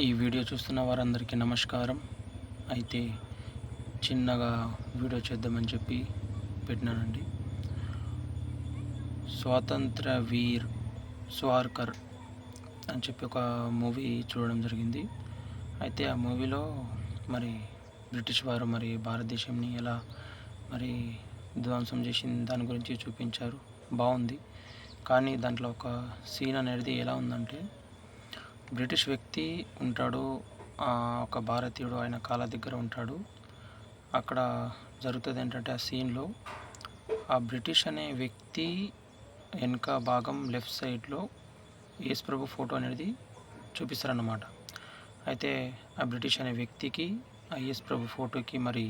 ఈ వీడియో చూస్తున్న వారందరికీ నమస్కారం. అయితే చిన్నగా వీడియో చేద్దామని చెప్పి పెట్టినానండి. స్వాతంత్ర వీర్ స్వార్కర్ అని చెప్పి ఒక మూవీ చూడడం జరిగింది. అయితే ఆ మూవీలో మరి బ్రిటిష్ వారు మరి భారతదేశంని ఎలా మరి ధ్వంసం చేసింది దాని గురించి చూపించారు. బాగుంది. కానీ దాంట్లో ఒక సీన్ అనేది ఎలా ఉందంటే బ్రిటిష్ వ్యక్తి ఉంటాడు. ఆ, ఒక భారతీయుడు ఆయన కాళ్ళ దగ్గర ఉంటాడు. అక్కడ జరుగుతుంది ఏంటంటే ఆ సీన్లో ఆ బ్రిటిష్ అనే వ్యక్తి వెనక భాగం లెఫ్ట్ సైడ్లో యేసు ప్రభు ఫోటో అనేది చూపిస్తారన్నమాట. అయితే ఆ బ్రిటిష్ అనే వ్యక్తికి ఆ యేసు ప్రభు ఫోటోకి మరి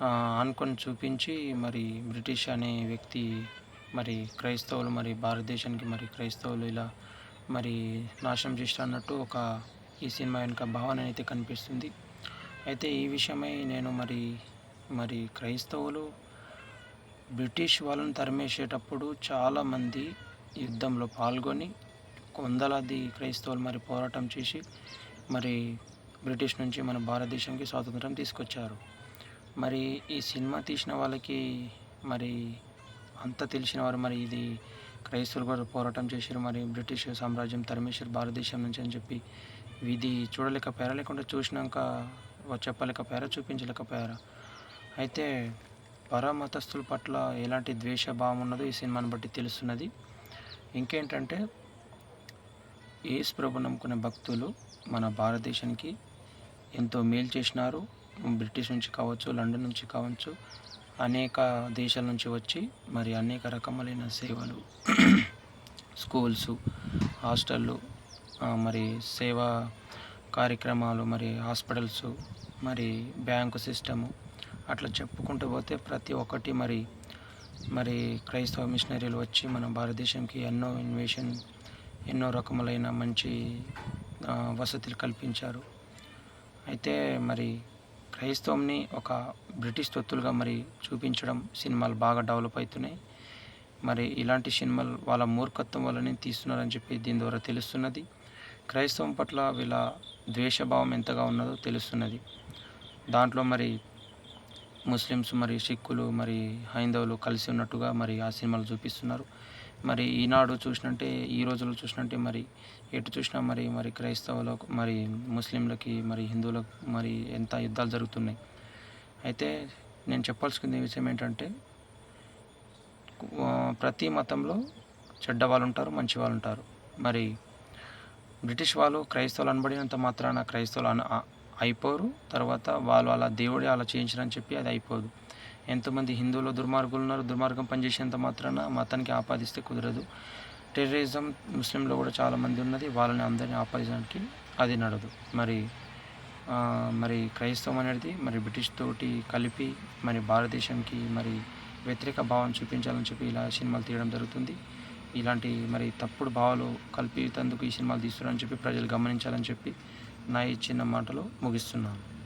ఆ, ఆనుకొని చూపించి మరి బ్రిటిష్ అనే వ్యక్తి మరి క్రైస్తవులు మరి భారతదేశానికి మరి క్రైస్తవులు ఇలా మరి నాశనం చేసిన అన్నట్టు ఒక ఈ సినిమా వెనుక భావన అయితే కనిపిస్తుంది. అయితే ఈ విషయమై నేను మరి మరి క్రైస్తవులు బ్రిటిష్ వాళ్ళని తరిమేసేటప్పుడు చాలామంది యుద్ధంలో పాల్గొని వందలాది క్రైస్తవులు మరి పోరాటం చేసి మరి బ్రిటిష్ నుంచి మన భారతదేశంకి స్వాతంత్రం తీసుకొచ్చారు. మరి ఈ సినిమా తీసిన వాళ్ళకి మరి అంత తెలిసిన వారు మరి ఇది క్రైస్తవులు కూడా పోరాటం చేశారు. మరి బ్రిటిష్ సామ్రాజ్యం తరిమేశారు భారతదేశం నుంచి అని చెప్పి ఇది చూడలేకపోయారా లేకుంటే చూసినాక వా- చెప్పలేకపోయారా చూపించలేకపోయారా అయితే పరమతస్థుల పట్ల ఎలాంటి ద్వేషభావం ఉన్నదో ఈ సినిమాని బట్టి తెలుస్తున్నది. ఇంకేంటంటే యేసు ప్రభు నమ్ముకునే భక్తులు మన భారతదేశానికి ఎంతో మేలు చేసినారు. బ్రిటిష్ నుంచి కావచ్చు లండన్ నుంచి కావచ్చు. అనేక దేశాల నుంచి వచ్చి మరి అనేక రకములైన సేవలు స్కూల్స్ హాస్టళ్ళు మరి సేవా కార్యక్రమాలు మరి హాస్పిటల్స్ మరి బ్యాంకు సిస్టము అట్లా చెప్పుకుంటూ పోతే ప్రతి ఒక్కటి మరి మరి క్రైస్తవ మిషనరీలు వచ్చి మన భారతదేశంకి ఎన్నో ఇన్వేషన్ ఎన్నో రకములైన మంచి వసతులు కల్పించారు. అయితే మరి క్రైస్తవంని ఒక బ్రిటిష్ తొత్తులుగా మరి చూపించడం సినిమాలు బాగా డెవలప్ అవుతున్నాయి. మరి ఇలాంటి సినిమాలు వాళ్ళ మూర్ఖత్వం వల్లనే తీస్తున్నారని చెప్పి దీని ద్వారా తెలుస్తున్నది. క్రైస్తవం పట్ల వీళ్ళ ద్వేషభావం ఎంతగా ఉన్నదో తెలుస్తున్నది. దాంట్లో మరి ముస్లిమ్స్ మరి సిక్కులు మరి హైందవులు కలిసి ఉన్నట్టుగా మరి ఆ సినిమాలు చూపిస్తున్నారు. మరి ఈనాడు చూసినంటే ఈ రోజుల్లో చూసినంటే మరి ఎటు చూసినా మరి మరి క్రైస్తవులకు మరి ముస్లింలకి మరి హిందువులకు మరి ఎంత యుద్ధాలు జరుగుతున్నాయి. అయితే నేను చెప్పాల్సింది విషయం ఏంటంటే ప్రతి మతంలో చెడ్డ వాళ్ళు ఉంటారు మంచి వాళ్ళు ఉంటారు. మరి బ్రిటిష్ వాళ్ళు క్రైస్తవులు అనబడినంత మాత్రాన క్రైస్తవులు అన అయిపోరు. తర్వాత వాళ్ళు అలా దేవుడే అలా చేయించారని చెప్పి అది అయిపోదు. ఎంతోమంది హిందువులు దుర్మార్గులు ఉన్నారు. దుర్మార్గం పనిచేసేంత మాత్రాన మతానికి ఆపాదిస్తే కుదరదు. టెర్రరిజం ముస్లింలో కూడా చాలామంది ఉన్నది. వాళ్ళని అందరినీ ఆపాదించడానికి అది నడదు. మరి మరి క్రైస్తవం అనేది మరి బ్రిటిష్ తోటి కలిపి మరి భారతదేశంకి మరి వ్యతిరేక భావం చూపించాలని చెప్పి ఇలా సినిమాలు తీయడం జరుగుతుంది. ఇలాంటి మరి తప్పుడు భావాలు కల్పితందుకు ఈ సినిమాలు తీస్తున్నారని చెప్పి ప్రజలు గమనించాలని చెప్పి నా ఈ చిన్న మాటలు ముగిస్తున్నాను.